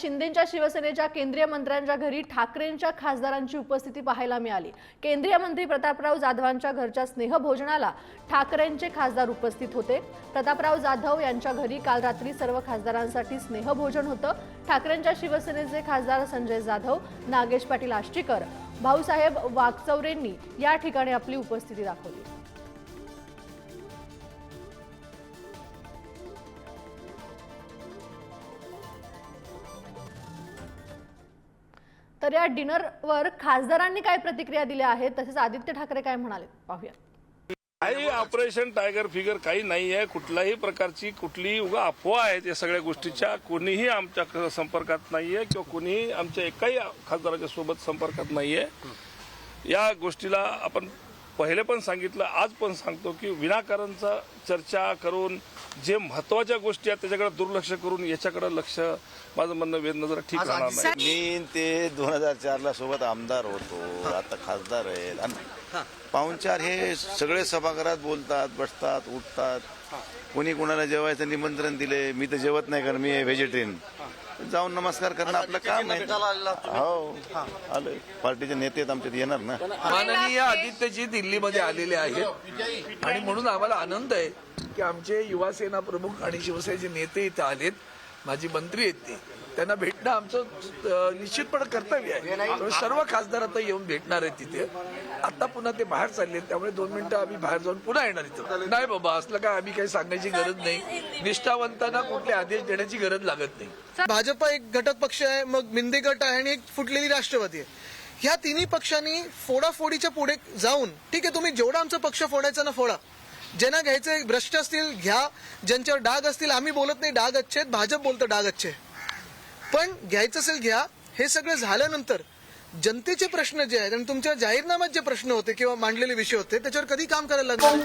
शिंदेच्या शिवसेनेच्या केंद्रीय मंत्र्यांच्या घरी ठाकरेंच्या खासदारांची उपस्थिती पाहायला मिळाली. केंद्रीय मंत्री प्रतापराव जाधवांच्या घरच्या स्नेहभोजनाला ठाकरेंचे खासदार उपस्थित होते. प्रतापराव जाधव यांच्या घरी काल रात्री सर्व खासदारांसाठी स्नेहभोजन होतं. ठाकरेंच्या शिवसेनेचे खासदार संजय जाधव नागेश पाटील आष्टीकर भाऊसाहेब वागचौरेंनी या ठिकाणी आपली उपस्थिती दाखवली. तर या डिनरवर खासदारांनी काय प्रतिक्रिया दिल्या आहेत तसेच आदित्य ठाकरे काय म्हणाले? पाहूया. काही ऑपरेशन टायगर फिगर काही नाही आहे. कुठल्याही प्रकारची कुठलीही उगा अफवा आहेत या सगळ्या गोष्टीच्या. कोणीही आमच्या संपर्कात नाही आहे किंवा कोणीही आमच्या एकाही खासदाराच्या सोबत संपर्कात आहे. या गोष्टीला आपण पहिले पण सांगितलं आज पण सांगतो की विनाकारणचा चर्चा करून जे महत्त्वाच्या गोष्टी आहेत त्याच्याकडे दुर्लक्ष करून याच्याकडे लक्ष माझं म्हणणं वेदनं जरा ठीक राहणार नाही. मी ते दोन हजार चार ला सोबत आमदार होतो. आता खासदार आहेत. आणि पाहुणचार हे सगळे सभागृहात बोलतात बसतात उठतात. कोणी कोणाला जेवायचं निमंत्रण दिले मी तर जेवत नाही कारण मी व्हेजिटेरियन जाऊन नमस्कार करणं आपलं काम आहे. हो. आलोय पार्टीचे नेते आहेत आमच्यात येणार ना. माननीय आदित्यजी दिल्लीमध्ये आलेले आहेत. आणि म्हणून आम्हाला आनंद आहे की आमचे युवा प्रमुख आणि शिवसेनेचे नेते इथं आलेत. माझी मंत्री आहेत ते. त्यांना भेटणं आमचं निश्चितपणे कर्तव्य आहे. सर्व खासदार आता येऊन भेटणार आहेत तिथे. आता पुन्हा ते बाहेर चालले त्यामुळे दोन मिनिटं आम्ही बाहेर जाऊन पुन्हा येणार इथं. नाही बाबा असलं काय आम्ही काही सांगायची गरज नाही. निष्ठावंतांना कुठले आदेश देण्याची गरज लागत नाही. भाजपा एक घटक पक्ष आहे मग मिंदे गट आहे आणि एक फुटलेली राष्ट्रवादी आहे. ह्या तिन्ही पक्षांनी फोडाफोडीच्या पुढे जाऊन ठीक आहे तुम्ही जेवढा आमचा पक्ष फोडायचा ना फोडा. ज्यांना घ्यायचे भ्रष्ट असतील घ्या. ज्यांच्यावर डाग असतील आम्ही बोलत नाही डाग अच्छे भाजप बोलतं डाग अच्छे. पण घ्यायचं असेल घ्या हे सगळं झाल्यानंतर जनतेचे प्रश्न जे आहेत आणि तुमच्या जाहीरनाम्यात जे प्रश्न होते किंवा मांडलेले विषय होते त्याच्यावर कधी काम करायला लागलं